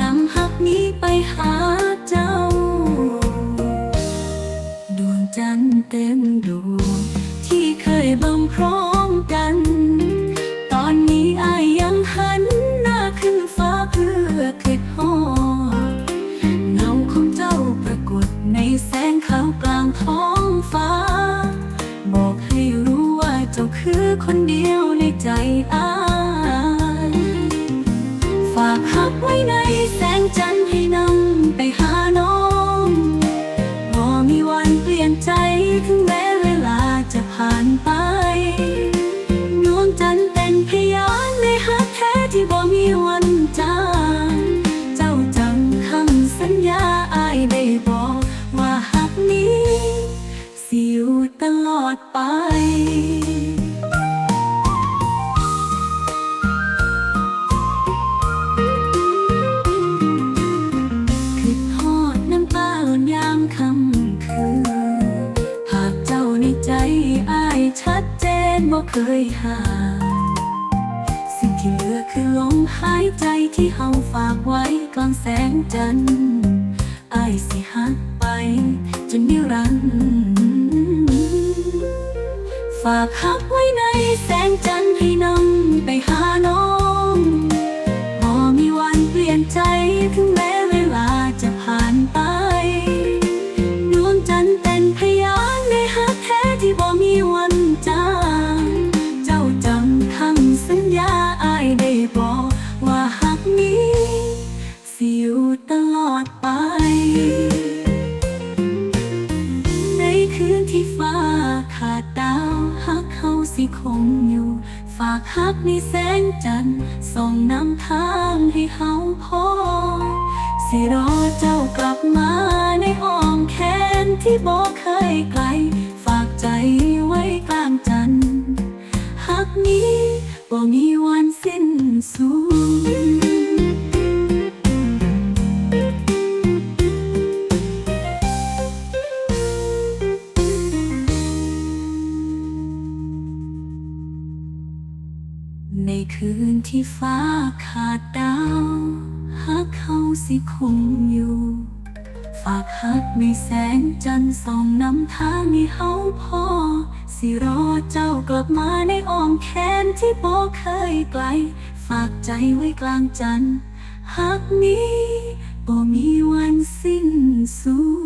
น้ำฮักนี่ไปหาเจ้า ดวงจันทร์เต็มดวงที่เคยบังพร้อมกัน ตอนนี้อายยังหันหน้าขึ้นฟ้าเพื่อคิดฮอดเงาของเจ้าปรากฏในแสงขาวกลางท้องฟ้า บอกให้รู้ว่าเจ้าคือคนเดียวในใจอาย ใจอายชัดเจนบ่เคยห่างสิ่งที่เหลือคือลมหายใจที่เฮาฝากไว้กลางแสงจันทร์ไอสิหักไปจนนิรันดร์ ฝากหักไว้ในแสง ขาดดาวหักเขาสิคงอยู่ ฝากหักในแสงจันทร์ส่องนำทางให้เฮาพอสิรอเจ้ากลับมาในอ้อมแขนที่บอกเคยไกล ฝากใจไว้กลางจันทร์หักนี้บ่มีวันสิ้นสุด ในคืนที่ฟ้าขาดดาวหักเขาสิคงอยู่ ฝากหักในแสงจันทร์ส่องนำทางให้เฮาพอ สิรอเจ้ากลับมาในอ้อมแขนที่บ่เคยไกล ฝากใจไว้กลางจันทร์หักนี้บ่มีวันสิ้นสุด